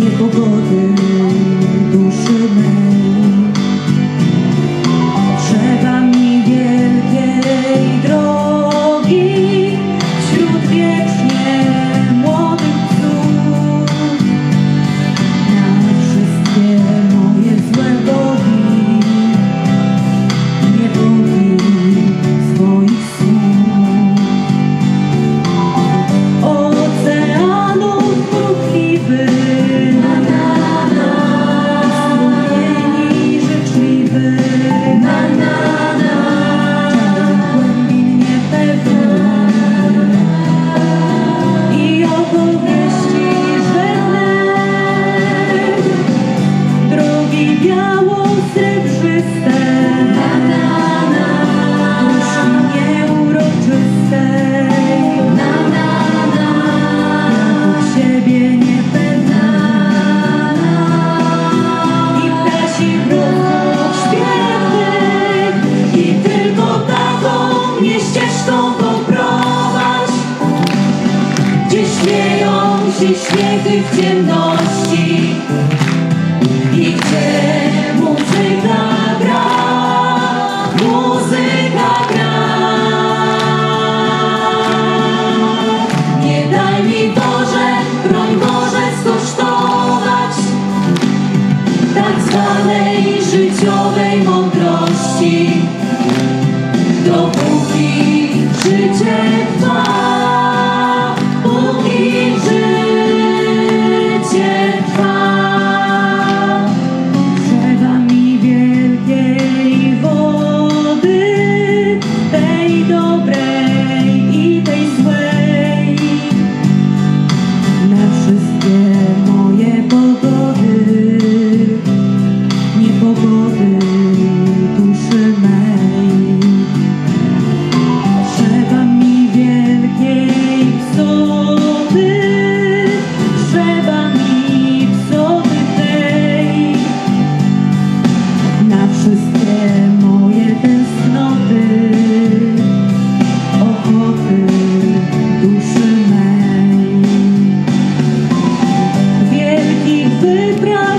nie pogody duszy mej. Drogi biało-srebrzyste duszy nieuroczystej Jakub siebie niepewna i ptasi wrogów śpiewnych i tylko taką mnie ścieżką poprowadź. Gdzie śmieją się śmiechy w ciemności mother